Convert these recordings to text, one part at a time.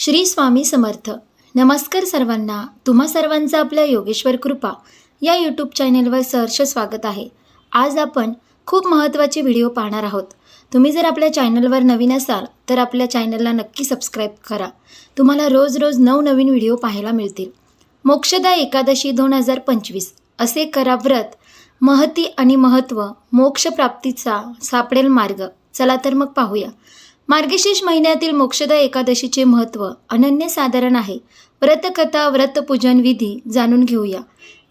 श्री स्वामी समर्थ. नमस्कार सर्वांना. तुम्हा सर्वांचं आपल्या योगेश्वर कृपा या यूट्यूब चॅनेलवर सहर्ष स्वागत आहे. आज आपण खूप महत्त्वाचे व्हिडिओ पाहणार आहोत. तुम्ही जर आपल्या चॅनलवर नवीन असाल तर आपल्या चॅनलला नक्की सबस्क्राईब करा. तुम्हाला रोज रोज नवनवीन व्हिडिओ पाहायला मिळतील. मोक्षदा एकादशी दोन हजार पंचवीस असे करा व्रत महती आणि महत्त्व मोक्षप्राप्तीचा सापडेल मार्ग. चला तर मग पाहूया. मार्गशीर्ष महिन्यातील मोक्षदा एकादशीचे महत्त्व अनन्यसाधारण आहे. व्रतकथा व्रतपूजन विधी जाणून घेऊया.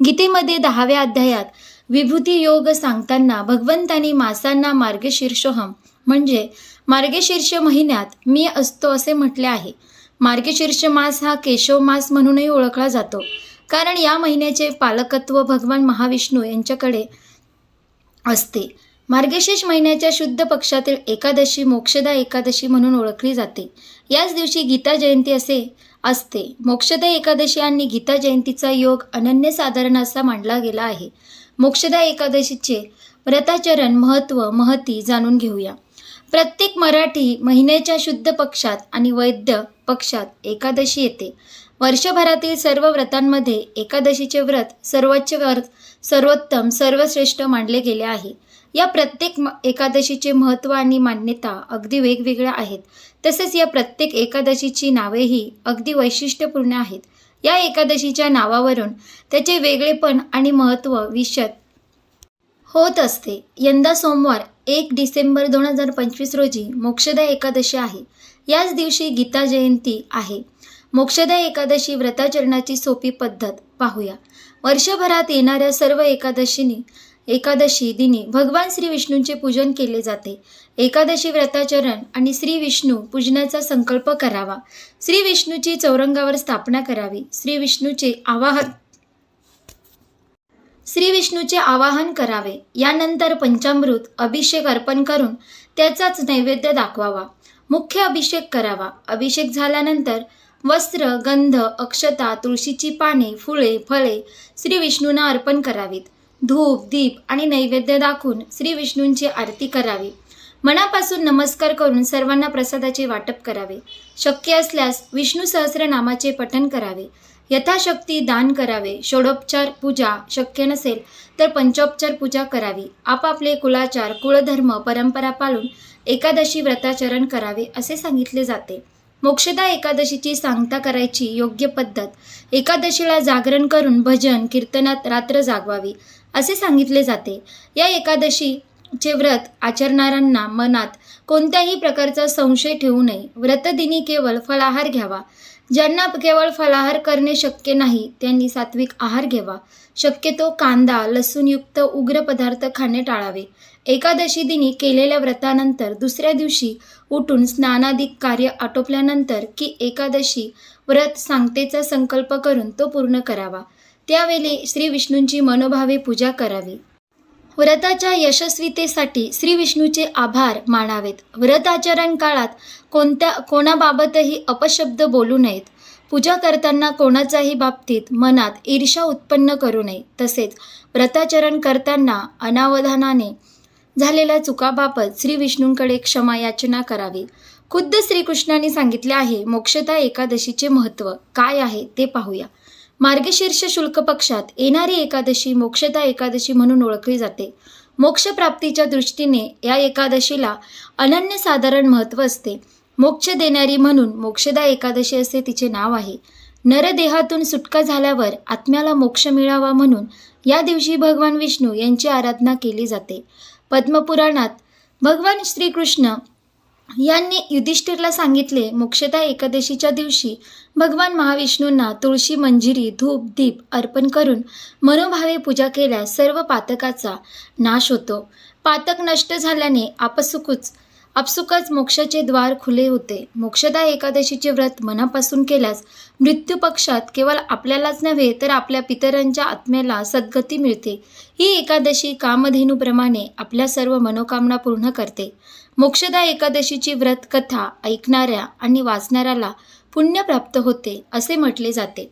गीतेमध्ये दहाव्या अध्यायात विभूती योग सांगताना भगवंतानी मासांना मार्गशीर्षोहम म्हणजे मार्गशीर्ष महिन्यात मी असतो असे म्हटले आहे. मार्गशीर्ष मास हा केशव मास म्हणूनही ओळखला जातो. कारण या महिन्याचे पालकत्व भगवान महाविष्णू यांच्याकडे असते. मार्गशीर्ष महिन्याच्या शुद्ध पक्षातील एकादशी मोक्षदा एकादशी म्हणून ओळखली जाते. याच दिवशी गीता जयंती असे असते. मोक्षदा एकादशी आणि गीता जयंतीचा योग अनन्यसाधारण असा मानला गेला आहे. मोक्षदा एकादशीचे व्रताचरण महत्त्व महती जाणून घेऊया. प्रत्येक मराठी महिन्याच्या शुद्ध पक्षात आणि वैद्य पक्षात एकादशी येते. वर्षभरातील सर्व व्रतांमध्ये एकादशीचे व्रत सर्वोच्च व्रत सर्वोत्तम सर्वश्रेष्ठ मानले गेले आहे. या प्रत्येक एकादशीचे महत्त्व आणि मान्यता अगदी वेगवेगळ्या आहेत. तसेच या प्रत्येक एकादशीची नावेही अगदी वैशिष्ट्यपूर्ण आहेत. या एकादशीच्या नावावरून त्याचे वेगळेपण आणि महत्त्व विशद होत असते. यंदा सोमवार एक डिसेंबर दोन हजार पंचवीस रोजी मोक्षदा एकादशी आहे. याच दिवशी गीता जयंती आहे. मोक्षदा एकादशी व्रताचरणाची सोपी पद्धत पाहूया. वर्षभरात येणाऱ्या सर्व एकादशीनी एकादशी दिनी भगवान श्री विष्णूंचे पूजन केले जाते. एकादशी व्रताचरण आणि श्री विष्णू पूजनाचा संकल्प करावा. श्री विष्णूची चौरंगावर स्थापना करावी. श्री विष्णूचे आवाहन श्री विष्णूचे आवाहन करावे. यानंतर पंचामृत अभिषेक अर्पण करून त्याचाच नैवेद्य दाखवावा. मुख्य अभिषेक करावा. अभिषेक झाल्यानंतर वस्त्र गंध अक्षता तुळशीची पाने फुले फळे श्री विष्णूंना अर्पण करावीत. धूप दीप आणि नैवेद्य दाखवून श्री विष्णूंची आरती करावी. मनापासून नमस्कार करून सर्वांना प्रसादाचे वाटप करावे. शक्य असल्यास विष्णू सहस्रनामाचे पठण करावे. यथाशक्ती दान करावे. षोडोपचार पूजा शक्य नसेल तर पंचोपचार पूजा करावी. आपापले कुलाचार कुळधर्म परंपरा पाळून एकादशी व्रताचरण करावे असे सांगितले जाते. मोक्षदा एकादशीची सांगता करायची योग्य पद्धत. एकादशीला जागरण करून भजन कीर्तनात रात्र जागवावी. असे सांगितले जाते. या एकादशीचे व्रत आचरणाऱ्यांना मनात कोणत्याही प्रकारचा संशय ठेवू नये. व्रतदिनी केवळ फलाहार घ्यावा. ज्यांना केवळ फलाहार करणे शक्य नाही त्यांनी सात्विक आहार घ्यावा. शक्यतो कांदा लसूणयुक्त उग्र पदार्थ खाणे टाळावे. एकादशी दिनी केलेल्या व्रतानंतर दुसऱ्या दिवशी उठून स्नानादिक कार्य आटोपल्यानंतर की एकादशी व्रत सांगतेचा संकल्प करून तो पूर्ण करावा. त्यावेळी श्री विष्णूंची मनोभावे पूजा करावी. व्रताच्या यशस्वीतेसाठी श्री विष्णूचे आभार मानावेत. व्रताचरण काळात कोणत्या कोणाबाबतही अपशब्द बोलू नयेत. पूजा करताना कोणाच्याही बाबतीत मनात ईर्षा उत्पन्न करू नये. तसेच व्रताचरण करताना अनावधानाने झालेल्या चुकाबाबत श्री विष्णूंकडे क्षमा याचना करावी. खुद्द श्रीकृष्णाने सांगितले आहे मोक्षता एकादशीचे महत्त्व काय आहे ते पाहूया. मार्गशीर्ष शुल्क पक्षात येणारी एकादशी मोक्षदा एकादशी म्हणून ओळखली जाते. मोक्षप्राप्तीच्या दृष्टीने या एकादशीला अनन्यसाधारण महत्त्व असते. मोक्ष देणारी म्हणून मोक्षदा एकादशी असे तिचे नाव आहे. नरदेहातून सुटका झाल्यावर आत्म्याला मोक्ष मिळावा म्हणून या दिवशी भगवान विष्णू यांची आराधना केली जाते. पद्मपुराणात भगवान श्रीकृष्ण यांनी युधिष्ठिरला सांगितले मोक्षदा एकादशीच्या दिवशी भगवान महाविष्णूंना तुळशी मंजिरी धूप दीप अर्पण करून मनोभावे पूजा केल्यास सर्व पातकाचा नाश होतो. पातक नष्ट झाल्याने आपसुकच आपसुकच मोक्षाचे द्वार खुले होते. मोक्षदा एकादशीचे व्रत मनापासून केल्यास मृत्यू पक्षात केवळ आपल्यालाच नव्हे तर आपल्या पितरांच्या आत्म्याला सद्गती मिळते. ही एकादशी कामधेनूप्रमाणे आपल्या सर्व मनोकामना पूर्ण करते. मोक्षदा एकादशीची व्रत कथा ऐकणाऱ्या आणि वाचणाऱ्याला पुण्य प्राप्त होते असे म्हटले जाते.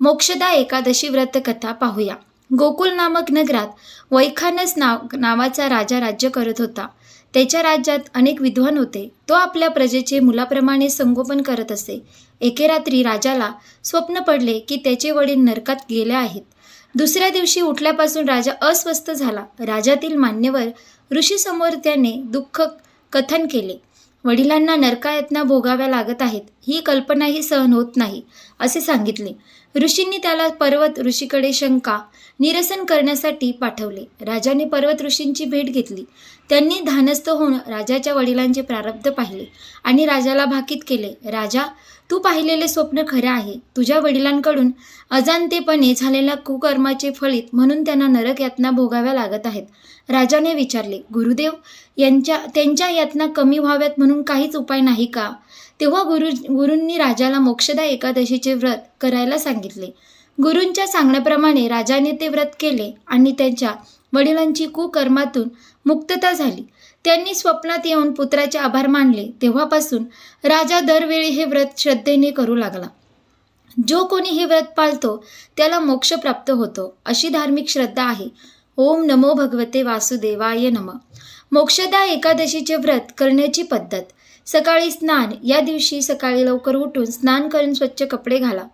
मोक्षदा एकादशी व्रत कथा पाहूया. गोकुल नामक नगरात वैखानस नाव नावाचा राजा राज्य करत होता. त्याच्या राज्यात अनेक विद्वान होते. तो आपल्या प्रजेचे मुलाप्रमाणे संगोपन करत असे. एके रात्री राजाला स्वप्न पडले की त्याचे वडील नरकात गेले आहेत. दुसऱ्या दिवशी उठल्यापासून राजा अस्वस्थ झाला. राजातील मान्यवर ऋषीसमोर त्याने दुःख कथन केले. वडिलांना नरकायतना भोगाव्या लागत आहेत. ही कल्पनाही सहन होत नाही असे सांगितले. ऋषींनी त्याला पर्वत ऋषीकडे शंका निरसन करण्यासाठी पाठवले. राजाने पर्वत ऋषींची भेट घेतली. त्यांनी धानस्थ होऊन राजाच्या वडिलांचे प्रारब्ध पाहिले आणि राजाला भाकीत केले राजा तू पाहिलेले स्वप्न खरे आहे. तुझ्या वडिलांकडून अजाणतेपणे झालेल्या कुकर्माचे फळीत म्हणून त्यांना नरक यातना भोगाव्या लागत आहेत. राजाने विचारले गुरुदेव यांच्या त्यांच्या यातना कमी व्हाव्यात म्हणून काहीच उपाय नाही का? तेव्हा गुरु गुरूंनी राजाला मोक्षदा एकादशीचे व्रत करायला सांगितले. गुरूंच्या सांगण्याप्रमाणे राजाने ते व्रत केले आणि त्यांच्या वडिलांची कुकर्मातून मुक्तता झाली. त्यांनी स्वप्नात येऊन पुत्राचे आभार मानले. तेव्हापासून राजा दरवेळी हे व्रत श्रद्धेने करू लागला. जो कोणी हे व्रत पाळतो त्याला मोक्ष प्राप्त होतो अशी धार्मिक श्रद्धा आहे. ओम नमो भगवते वासुदेवाय नम. मोक्षदा एकादशीचे व्रत करण्याची पद्धत. सकाळी स्नान. या दिवशी सकाळी लवकर उठून स्नान करून स्वच्छ कपडे घाला.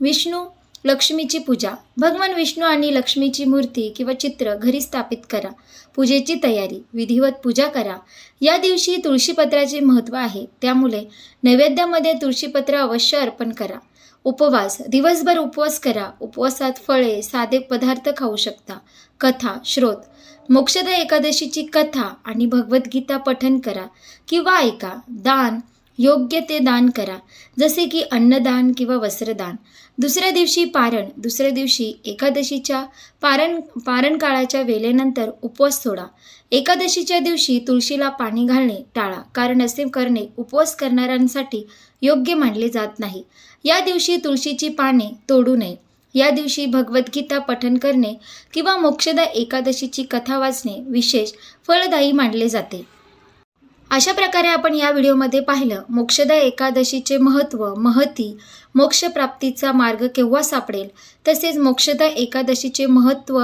विष्णू लक्ष्मीची पूजा. भगवान विष्णू आणि लक्ष्मीची मूर्ती किंवा चित्र घरी स्थापित करा. पूजेची तयारी विधिवत पूजा करा. या दिवशी तुळशीपत्राचे महत्त्व आहे. त्यामुळे नैवेद्यामध्ये तुळशीपत्र अवश्य अर्पण करा. उपवास. दिवसभर उपवास करा. उपवासात फळे साधे पदार्थ खाऊ शकता. कथा श्रोत. मोक्षदा एकादशीची कथा आणि भगवद्गीता पठन करा किंवा ऐका. दान योग्य ते दान करा. जसे की अन्नदान किंवा वस्त्रदान. दुसऱ्या दिवशी पारण दुसऱ्या दिवशी एकादशीच्या पारण पारण काळाच्या वेळेनंतर उपवास सोडा. एकादशीच्या दिवशी तुळशीला पाणी घालणे टाळा कारण असे करणे उपवास करणाऱ्यांसाठी योग्य मानले जात नाही. या दिवशी तुळशीची पाने तोडू नये. या दिवशी भगवद्गीता पठन करणे किंवा मोक्षदा एकादशीची कथा वाचणे विशेष फळदायी मानले जाते. अशा प्रकारे आपण या व्हिडिओमध्ये पाहिलं मोक्षदा एकादशीचे महत्त्व महती मोक्षप्राप्तीचा मार्ग केव्हा सापडेल तसेच मोक्षदा एकादशीचे महत्त्व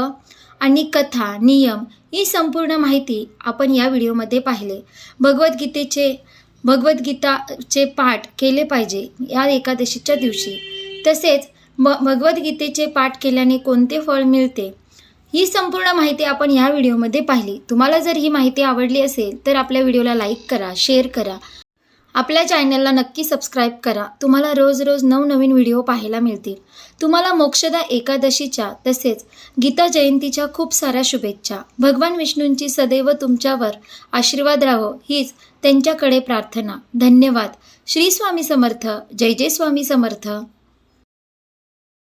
आणि कथा नियम ही संपूर्ण माहिती आपण या व्हिडिओमध्ये पाहिले. भगवद्गीतेचे भगवद्गीताचे पाठ केले पाहिजे या एकादशीच्या दिवशी. तसेच म भगवद्गीतेचे पाठ केल्याने कोणते फळ मिळते? ही संपूर्ण माहिती आपण या व्हिडिओमध्ये पाहिली. तुम्हाला जर ही माहिती आवडली असेल तर आपल्या व्हिडिओला लाईक करा शेअर करा. आपल्या चॅनलला नक्की सबस्क्राईब करा. तुम्हाला रोज रोज नवनवीन व्हिडिओ पाहायला मिळतील. तुम्हाला मोक्षदा एकादशीच्या तसेच गीता जयंतीच्या खूप साऱ्या शुभेच्छा. भगवान विष्णूंची सदैव तुमच्यावर आशीर्वाद राहो हीच त्यांच्याकडे प्रार्थना. धन्यवाद. श्री स्वामी समर्थ. जय जय स्वामी समर्थ.